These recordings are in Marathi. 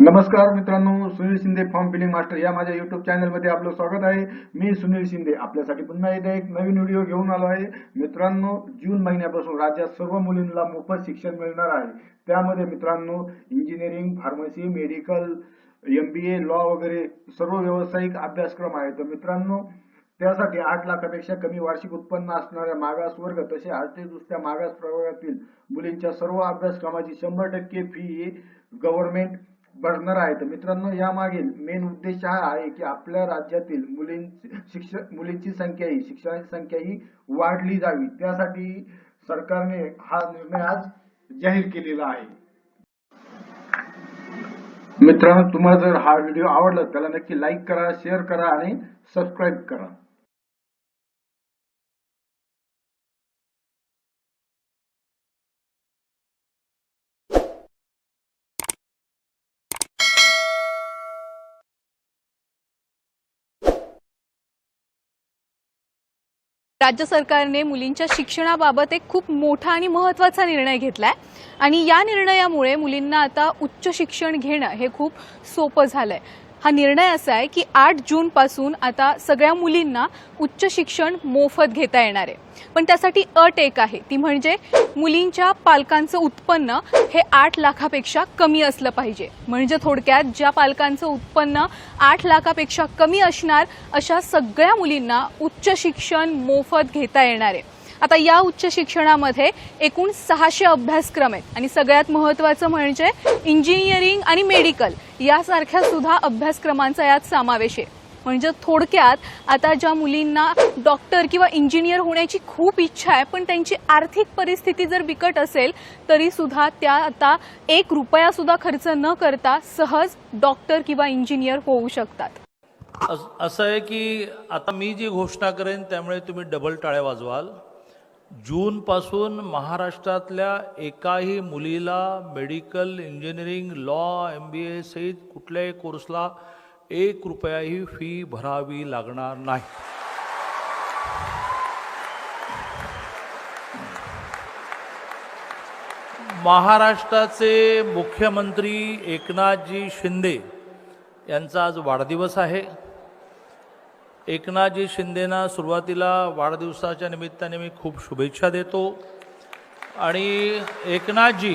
नमस्कार मित्रांनो Sunil Shinde form filling master या माझ्या युट्यूब चॅनलमध्ये आपलं स्वागत आहे. मी सुनील शिंदे. आपल्यासाठी पुन्हा एकदा एक नवीन व्हिडिओ घेऊन आलो आहे. मित्रांनो जून महिन्यापासून राज्यात सर्व मुलींना मोफत शिक्षण मिळणार आहे. त्यामध्ये मित्रांनो engineering pharmacy medical M B A law वगैरे सर्व व्यावसायिक अभ्यासक्रम आहे तर मित्रांनो त्यासाठी आठ लाखापेक्षा कमी वार्षिक उत्पन्न असणाऱ्या मागास वर्ग तसे आर्थिकदृष्ट्या मागास प्रवर्गातील मुलींच्या सर्व अभ्यासक्रमाची शंभर टक्के फी ही गव्हर्नमेंट भरणार आहेत मित्रांनो यामागील मेन उद्देश हा आहे की आपल्या राज्यातील मुलींची शिक्षक मुलींची संख्या ही शिक्षणाची संख्या ही वाढली जावी. त्यासाठी सरकारने हा निर्णय आज जाहीर केलेला आहे. मित्रांनो तुम्हाला जर हा व्हिडिओ आवडला त्याला नक्की लाईक करा शेअर करा आणि सबस्क्राईब करा. राज्य सरकारने मुलींच्या शिक्षणाबाबत एक खूप मोठा आणि महत्त्वाचा निर्णय घेतलाय. आणि या निर्णयामुळे मुलींना आता उच्च शिक्षण घेणं हे खूप सोपं झालंय. हा निर्णय असा आहे की आठ जूनपासून आता सगळ्या मुलींना उच्च शिक्षण मोफत घेता येणार आहे. पण त्यासाठी अट एक आहे. ती म्हणजे मुलींच्या पालकांचं उत्पन्न हे आठ लाखापेक्षा कमी असलं पाहिजे. म्हणजे थोडक्यात ज्या पालकांचं उत्पन्न आठ लाखापेक्षा कमी असणार अशा सगळ्या मुलींना उच्च शिक्षण मोफत घेता येणार आहे. आता या उच्च शिक्षणामध्ये एकूण सहाशे अभ्यासक्रम आहेत. आणि सगळ्यात महत्त्वाचं म्हणजे इंजिनिअरिंग आणि मेडिकल यासारख्या सुद्धा अभ्यासक्रमांचा यात समावेश आहे. म्हणजे थोडक्यात आता ज्या मुलींना डॉक्टर किंवा इंजिनियर होण्याची खूप इच्छा आहे पण त्यांची आर्थिक परिस्थिती जर बिकट असेल तरी सुद्धा त्या आता एक रुपया सुद्धा खर्च न करता सहज डॉक्टर किंवा इंजिनियर होऊ शकतात. असं आहे की आता मी जी घोषणा करेन त्यामुळे तुम्ही डबल टाळ्या वाजवाल. जूनपासून महाराष्ट्रातल्या एकाही मुलीला medical engineering law M B A सहित कुठल्याही कोर्सला एक रुपयाही फी भरावी लागणार नाही. महाराष्ट्राचे मुख्यमंत्री एकनाथजी शिंदे यांचा आज वाढदिवस आहे. एकनाथजी शिंदेना सुरुवातीला वाढदिवसाच्या निमित्ताने मी खूप शुभेच्छा देतो. आणि एकनाथजी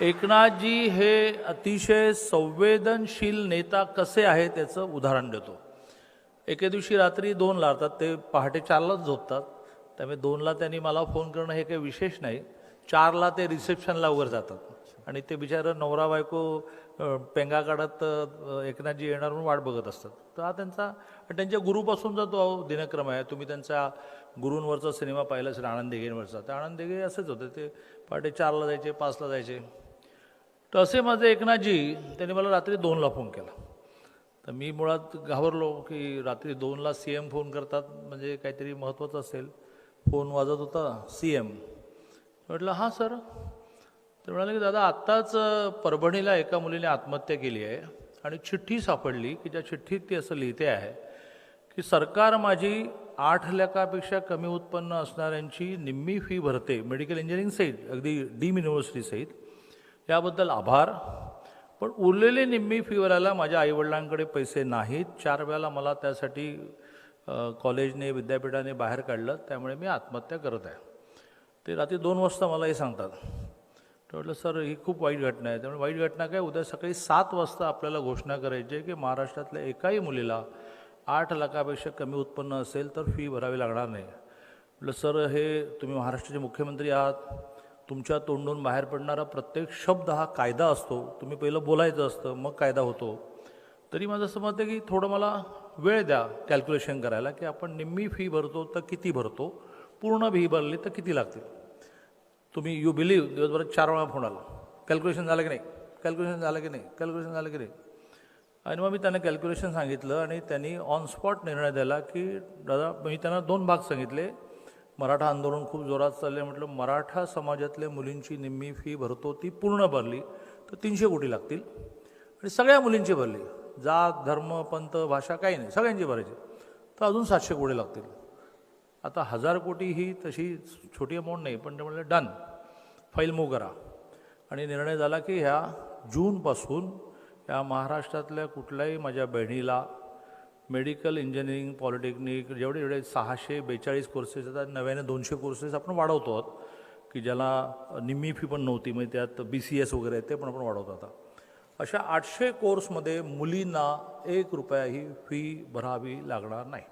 एकनाथजी हे अतिशय संवेदनशील नेता कसे आहे त्याचं उदाहरण देतो. एके दिवशी रात्री दोनला अर्थात ते पहाटे चारलाच झोपतात त्यामुळे दोनला त्यांनी मला फोन करणं हे काही विशेष नाही. चारला ते रिसेप्शनला वगैरे जातात. आणि ते बिचारं नवरा बायको पेंगा काढत एकनाथजी येणार म्हणून वाट बघत असतात. तर हा त्यांचा आणि त्यांच्या गुरुपासूनचा तो दिनक्रम आहे. तुम्ही त्यांचा गुरूंवरचा सिनेमा पाहिला असेल आनंद देगेंवरचा तर आनंद देगे असेच होते. ते पहाटे चारला जायचे पाचला जायचे. तर असे माझे एकनाथजी त्यांनी मला रात्री दोनला फोन केला. तर मी मुळात घाबरलो की रात्री दोनला सी एम फोन करतात म्हणजे काहीतरी महत्त्वाचं असेल. फोन वाजत होता सी एम. म्हटलं हां सर. तर म्हणाले की दादा आत्ताच परभणीला एका मुलीने आत्महत्या केली आहे आणि चिठ्ठी सापडली की ज्या चिठ्ठीत ती असं लिहिते आहे की सरकार माझी आठ लाखापेक्षा कमी उत्पन्न असणाऱ्यांची निम्मी फी भरते मेडिकल इंजिनिअरिंग सहित अगदी डीम युनिव्हर्सिटी सहित. याबद्दल आभार. पण उरलेली निम्मी फी भरायला माझ्या आईवडिलांकडे पैसे नाहीत. चार वेळेला मला त्यासाठी कॉलेजने विद्यापीठाने बाहेर काढलं. त्यामुळे मी आत्महत्या करत आहे. ते रात्री दोन वाजता मला हे सांगतात. तर म्हटलं सर ही खूप वाईट घटना आहे. त्यामुळे वाईट घटना काय उद्या सकाळी सात वाजता आपल्याला घोषणा करायची आहे की महाराष्ट्रातल्या एकाही मुलीला आठ लाखापेक्षा कमी उत्पन्न असेल तर फी भरावी लागणार नाही. म्हटलं सर हे तुम्ही महाराष्ट्राचे मुख्यमंत्री आहात. तुमच्या तोंडून बाहेर पडणारा प्रत्येक शब्द हा कायदा असतो. तुम्ही पहिलं बोलायचं असतं मग कायदा होतो. तरी माझं असं मत आहे की थोडं मला वेळ द्या कॅल्क्युलेशन करायला की आपण निम्मी फी भरतो तर किती भरतो पूर्ण फी भरली तर किती लागतील? तुम्ही यू बिलीव्ह दिवसभरात चार वेळा फोन आला. कॅल्क्युलेशन झालं की नाही? कॅल्क्युलेशन झालं की नाही? कॅल्क्युलेशन झालं की नाही? आणि मग मी त्यांना कॅल्क्युलेशन सांगितलं आणि त्यांनी ऑन स्पॉट निर्णय दिला की दादा मी त्यांना दोन भाग सांगितले. मराठा आंदोलन खूप जोरात चालले म्हटलं मराठा समाजातल्या मुलींची निम्मी फी भरतो ती पूर्ण भरली तर तीनशे कोटी लागतील. आणि सगळ्या मुलींची भरली. जात धर्म पंथ भाषा काही नाही. सगळ्यांची भरायची. तर अजून सातशे कोटी लागतील. आता हजार कोटी ही तशी छोटी अमाऊंट नाही पण ते म्हणलं डन फाईल मूव्ह करा. आणि निर्णय झाला की ह्या जूनपासून या महाराष्ट्रातल्या कुठल्याही माझ्या बहिणीला मेडिकल इंजिनिअरिंग पॉलिटेक्निक जेवढे जेवढे सहाशे बेचाळीस कोर्सेस आहेत नव्याने दोनशे कोर्सेस आपण वाढवतो आहोत की ज्याला निम्मी फी पण नव्हती म्हणजे त्यात बी सी एस वगैरे आहेत ते पण आपण वाढवतो आता. अशा आठशे कोर्समध्ये मुलींना एक रुपयाही फी भरावी लागणार नाही.